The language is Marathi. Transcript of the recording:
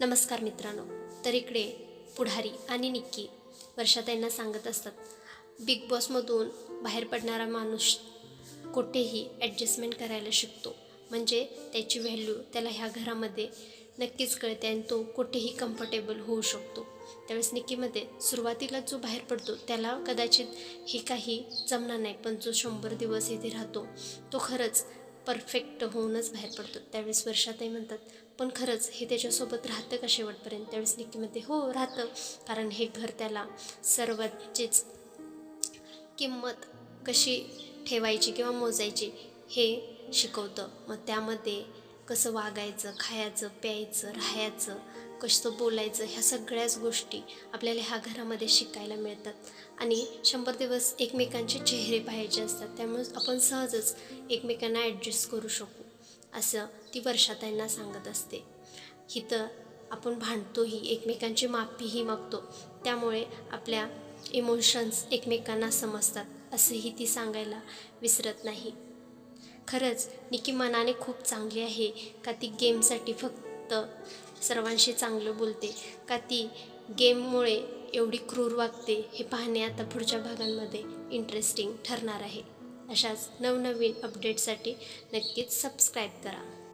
नमस्कार मित्रांनो. तर इकडे पुढारी आणि निक्की वर्षाताईंना सांगत असतात बिग बॉसमधून बाहेर पडणारा माणूस कुठेही ॲडजस्टमेंट करायला शिकतो. म्हणजे त्याची व्हॅल्यू त्याला ह्या घरामध्ये नक्कीच कळते आणि तो कुठेही कम्फर्टेबल होऊ शकतो. त्यावेळेस निक्कीमध्ये सुरुवातीला जो बाहेर पडतो त्याला कदाचित हे काही जमणार नाही पण जो शंभर दिवस इथे राहतो तो खरंच परफेक्ट होऊनच बाहेर पडतो. त्यावेळेस वर्षातही म्हणतात पण खरंच हे त्याच्यासोबत राहतं का शेवटपर्यंत? त्यावेळेस निक्कीमध्ये हो राहतं. कारण हे घर त्याला सर्वांचीच किंमत कशी ठेवायची किंवा मोजायची हे शिकवतं. मग त्यामध्ये कसं वागायचं खायचं प्यायचं राहायचं कसं बोलायचं ह्या सगळ्याच गोष्टी आपल्याला ह्या घरामध्ये शिकायला मिळतात. आणि शंभर दिवस एकमेकांचे चेहरे पाहायचे असतात त्यामुळे आपण सहजच एकमेकांना ॲडजस्ट करू शकू असं ती वर्षाताईंना सांगत असते. इथं आपण भांडतोही एकमेकांची माफीही मागतो त्यामुळे आपल्या इमोशन्स एकमेकांना समजतात असंही ती सांगायला विसरत नाही. खरंच निकी मनाने खूप चांगली आहे का ती गेमसाठी फक्त सर्वांशी चांगलं बोलते का ती गेममुळे एवढी क्रूर वागते हे पाहणे आता पुढच्या भागांमध्ये इंटरेस्टिंग ठरणार आहे. अशाच नवनवीन अपडेटसाठी नक्कीच सबस्क्राईब करा.